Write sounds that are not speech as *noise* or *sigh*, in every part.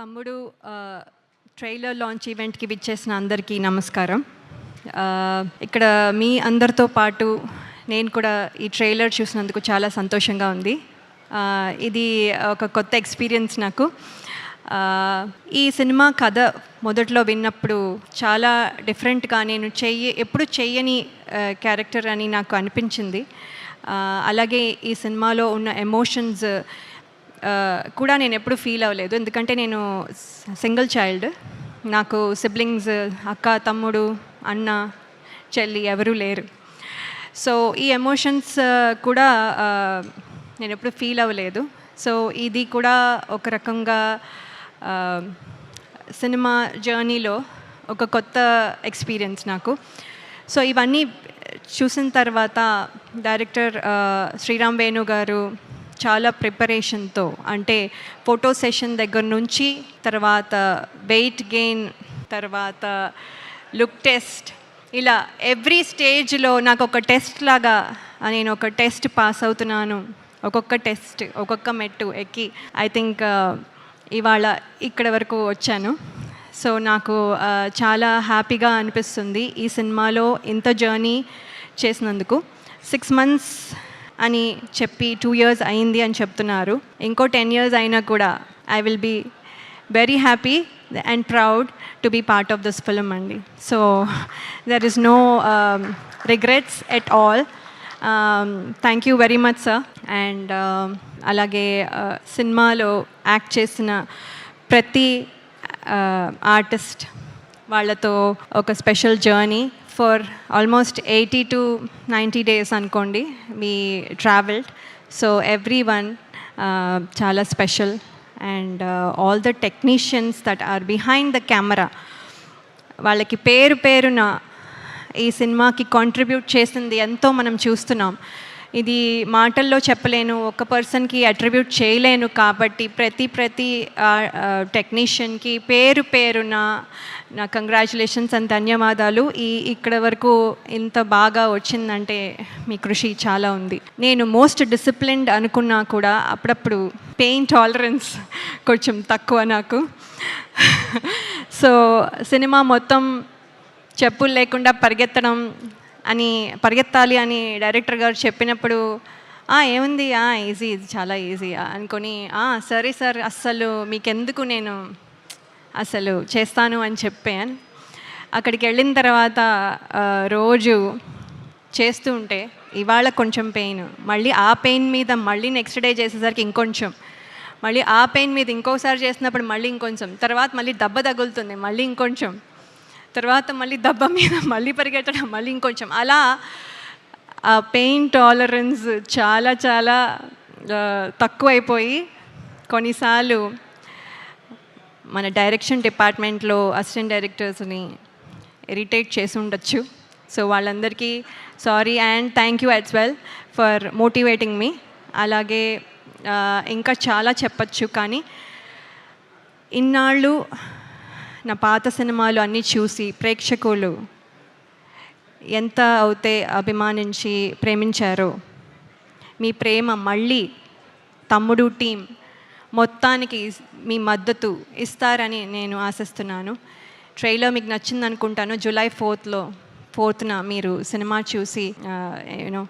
తమ్ముడు trailer launch ఈవెంట్కి విచ్చేసిన అందరికీ నమస్కారం. ఇక్కడ మీ అందరితో పాటు నేను కూడా ఈ ట్రైలర్ చూసినందుకు చాలా సంతోషంగా ఉంది. ఇది ఒక కొత్త ఎక్స్పీరియన్స్ నాకు. ఈ సినిమా కథ మొదట్లో విన్నప్పుడు చాలా డిఫరెంట్గా నేను చెయ్యి ఎప్పుడు చెయ్యని క్యారెక్టర్ అని నాకు అనిపించింది. అలాగే ఈ సినిమాలో ఉన్న ఎమోషన్స్ కూడా నేను ఎప్పుడు ఫీల్ అవ్వలేదు. ఎందుకంటే నేను సింగిల్ చైల్డ్. నాకు సిబ్లింగ్స్ అక్క తమ్ముడు అన్న చెల్లి ఎవరూ లేరు. సో ఈ ఎమోషన్స్ కూడా నేను ఎప్పుడు ఫీల్ అవ్వలేదు. సో ఇది కూడా ఒక రకంగా సినిమా జర్నీలో ఒక కొత్త ఎక్స్పీరియన్స్ నాకు. సో ఇవన్నీ చూసిన తర్వాత డైరెక్టర్ శ్రీరామ్ వేణు గారు చాలా ప్రిపరేషన్తో అంటే ఫోటో సెషన్ దగ్గర నుంచి తర్వాత వెయిట్ గెయిన్ తర్వాత లుక్ టెస్ట్ ఇలా ఎవ్రీ స్టేజ్లో నాకు ఒక టెస్ట్ లాగా నేను ఒక టెస్ట్ పాస్ అవుతున్నాను. ఒక్కొక్క టెస్ట్ ఒక్కొక్క మెట్టు ఎక్కి ఐ థింక్ uh, ఇవాళ ఇక్కడ వరకు వచ్చాను. సో నాకు uh, చాలా హ్యాపీగా అనిపిస్తుంది ఈ సినిమాలో ఇంత జర్నీ చేసినందుకు. సిక్స్ మంత్స్ అని చెప్పి టూ ఇయర్స్ అయింది అని చెప్తున్నారు. ఇంకో టెన్ ఇయర్స్ అయినా కూడా I will be very happy and proud to be part of this film అండి. So there is no regrets at all thank you very much sir and అలాగే uh, సినిమాలో act చేసిన ప్రతి uh, ఆర్టిస్ట్ వాళ్ళతో ఒక special journey for almost eighty to ninety days అనుకోండి me travelled so every one చాలా special and all the technicians that are behind the camera వాళ్ళకి పేరు పేరున ఈ సినిమాకి కాంట్రిబ్యూట్ చేసింది ఎంతో మనం చూస్తున్నాం. ఇది మాటల్లో చెప్పలేను. ఒక పర్సన్కి అట్రిబ్యూట్ చేయలేను కాబట్టి ప్రతి ప్రతి టెక్నీషియన్కి పేరు పేరున నా కంగ్రాచులేషన్స్ అండ్ ధన్యవాదాలు. ఈ ఇక్కడ వరకు ఇంత బాగా వచ్చిందంటే మీ కృషి చాలా ఉంది. నేను మోస్ట్ డిసిప్లిన్డ్ అనుకున్నా కూడా అప్పుడప్పుడు పెయిన్ టాలరెన్స్ కొంచెం తక్కువ నాకు. సో సినిమా మొత్తం చెప్పులు లేకుండా పరిగెత్తడం అని పరిగెత్తాలి అని డైరెక్టర్ గారు చెప్పినప్పుడు "ఆ, ఏముంది? ఈజీ ఇది చాలా ఈజీ. అనుకొని "ఆ, సరే సార్ అస్సలు మీకెందుకు నేను అసలు చేస్తాను అని చెప్పాను. అక్కడికి వెళ్ళిన తర్వాత రోజు చేస్తూ ఉంటే ఇవాళ కొంచెం పెయిన్. మళ్ళీ ఆ పెయిన్ మీద మళ్ళీ నెక్స్ట్ డే చేసేసరికి ఇంకొంచెం. మళ్ళీ ఆ పెయిన్ మీద ఇంకోసారి చేసినప్పుడు మళ్ళీ ఇంకొంచెం. తర్వాత మళ్ళీ దెబ్బ తగులుతుంది మళ్ళీ ఇంకొంచెం. తర్వాత మళ్ళీ దెబ్బ మీద *laughs* మళ్ళీ పరిగెట్టడం మళ్ళీ ఇంకొంచెం. అలా ఆ పెయిన్ టాలరెన్స్ చాలా చాలా తక్కువైపోయి కొన్నిసార్లు మన డైరెక్షన్ డిపార్ట్మెంట్లో అసిస్టెంట్ డైరెక్టర్స్ని ఇరిటేట్ చేసి ఉండొచ్చు. సో వాళ్ళందరికీ sorry and thank you as well for motivating me. అలాగే ఇంకా చాలా చెప్పచ్చు కానీ ఇన్నాళ్ళు నా పాత సినిమాలు అన్నీ చూసి ప్రేక్షకులు ఎంత అవుతే అభిమానించి ప్రేమించారో మీ ప్రేమ మళ్ళీ తమ్ముడు టీం మొత్తానికి మీ మద్దతు ఇస్తారని నేను ఆశిస్తున్నాను. ట్రైలర్ మీకు నచ్చింది అనుకుంటాను జూలై ఫోర్త్లో ఫోర్త్న మీరు సినిమా చూసి యూనో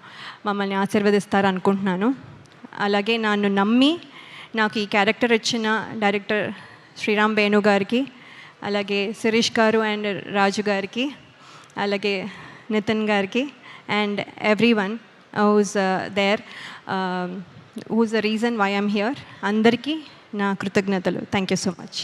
మమ్మల్ని ఆశీర్వదిస్తారు అనుకుంటున్నాను అలాగే నన్ను నమ్మి నాకు ఈ క్యారెక్టర్ ఇచ్చిన డైరెక్టర్ శ్రీరామ్ వేణు గారికి అలాగే సురేష్ గారు అండ్ రాజు గారికి అలాగే నితిన్ గారికి and every one who's there who's the reason why I'm here అందరికీ నా కృతజ్ఞతలు. Thank you so much